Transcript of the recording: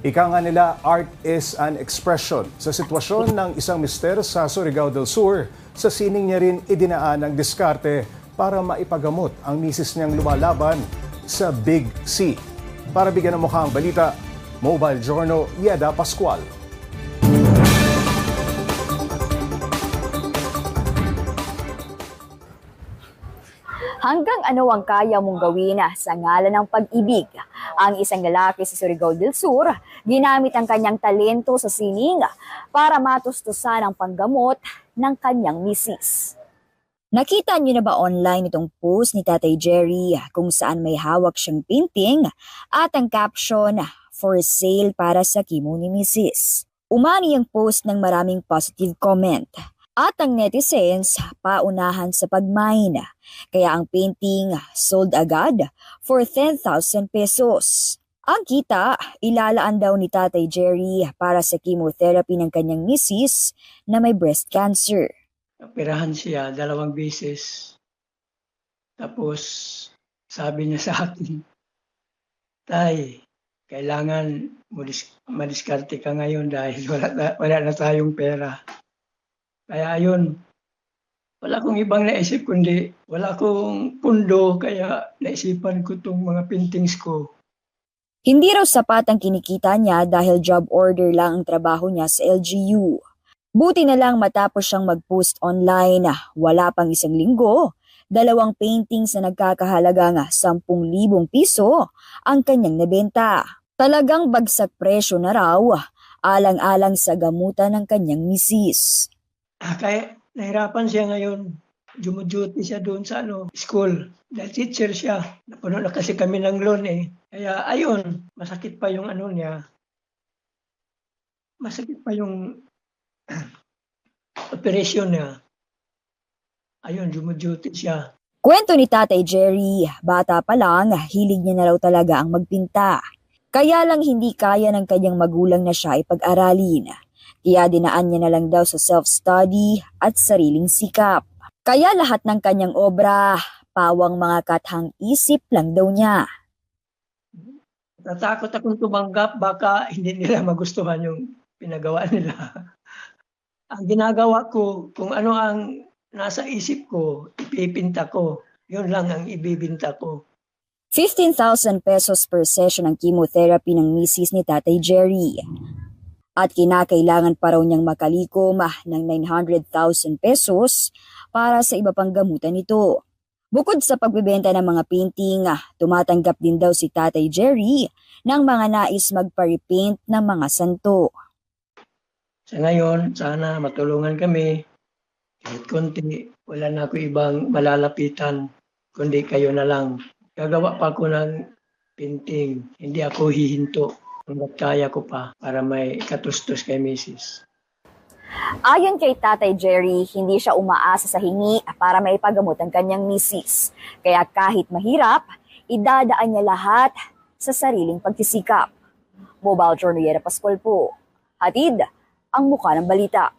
Ika nga nila, art is an expression. Sa sitwasyon ng isang mister sa Surigao del Sur, sa sining niya rin idinaan ang diskarte para maipagamot ang misis niyang lumalaban sa Big C. Para bigyan ng mukha ang balita, Mobile Journal Yeda Pascual. Hanggang ano ang kaya mong gawin ah, sa ngalan ng pag-ibig? Ang isang lalaki sa Surigao del Sur, ginamit ang kanyang talento sa sining para matustusan ang panggamot ng kanyang misis. Nakita niyo na ba online itong post ni Tatay Jerry kung saan may hawak siyang painting at ang caption, for sale para sa kimo ni misis. Umani ang post ng maraming positive comment at ang netizens paunahan sa pagmine. Kaya ang painting sold agad for 10,000 pesos. Ang kita, ilalaan daw ni Tatay Jerry para sa chemotherapy ng kanyang misis na may breast cancer. Operahan siya dalawang beses. Tapos sabi niya sa akin, Tay, kailangan modis- madiskarte ka ngayon dahil wala, wala na tayong pera. Kaya ayun, wala akong ibang naisip kundi wala akong pundo kaya naisipan ko itong mga paintings ko. Hindi raw sapat ang kinikita niya dahil job order lang ang trabaho niya sa LGU. Buti na lang matapos siyang mag-post online, wala pang isang linggo, dalawang paintings na nagkakahalaga nga 10,000 piso ang kanyang nabenta. Talagang bagsak presyo na raw, alang-alang sa gamutan ng kanyang misis. Ah, kaya nahirapan siya ngayon. Jumuduty siya doon sa ano, school. Dahil teacher siya. Napuno na kasi kami ng loan eh. Kaya ayun, masakit pa yung ano niya. Masakit pa yung operation niya. Ayun, jumuduty siya. Kwento ni Tatay Jerry, bata pa lang, hilig niya na raw talaga ang magpinta. Kaya lang hindi kaya ng kanyang magulang na siya ipag-aralin. Kaya dinaan niya na lang daw sa self-study at sariling sikap. Kaya lahat ng kanyang obra, pawang mga kathang isip lang daw niya. Natakot akong tumanggap, baka hindi nila magustuhan yung pinagawa nila. ang ginagawa ko, kung ano ang nasa isip ko, ipipinta ko. Yun lang ang ibibinta ko. 15,000 pesos per session ang chemotherapy ng misis ni Tatay Jerry. At kinakailangan pa raw niyang makalikom ng 900,000 pesos para sa iba pang gamutan nito. Bukod sa pagbebenta ng mga painting, ah, tumatanggap din daw si Tatay Jerry ng mga nais magpa-repaint ng mga santo. Sa ngayon, sana matulungan kami. Kahit konti, wala na ako ibang malalapitan, kundi kayo na lang. Gagawa pa ako ng painting. Hindi ako hihinto hanggat kaya ko pa para may katustos kay Mrs. Ayon kay Tatay Jerry, hindi siya umaasa sa hingi para maipagamot ang kanyang misis. Kaya kahit mahirap, idadaan niya lahat sa sariling pagsisikap. Mobile Journal Pascual po. Hatid ang mukha ng balita.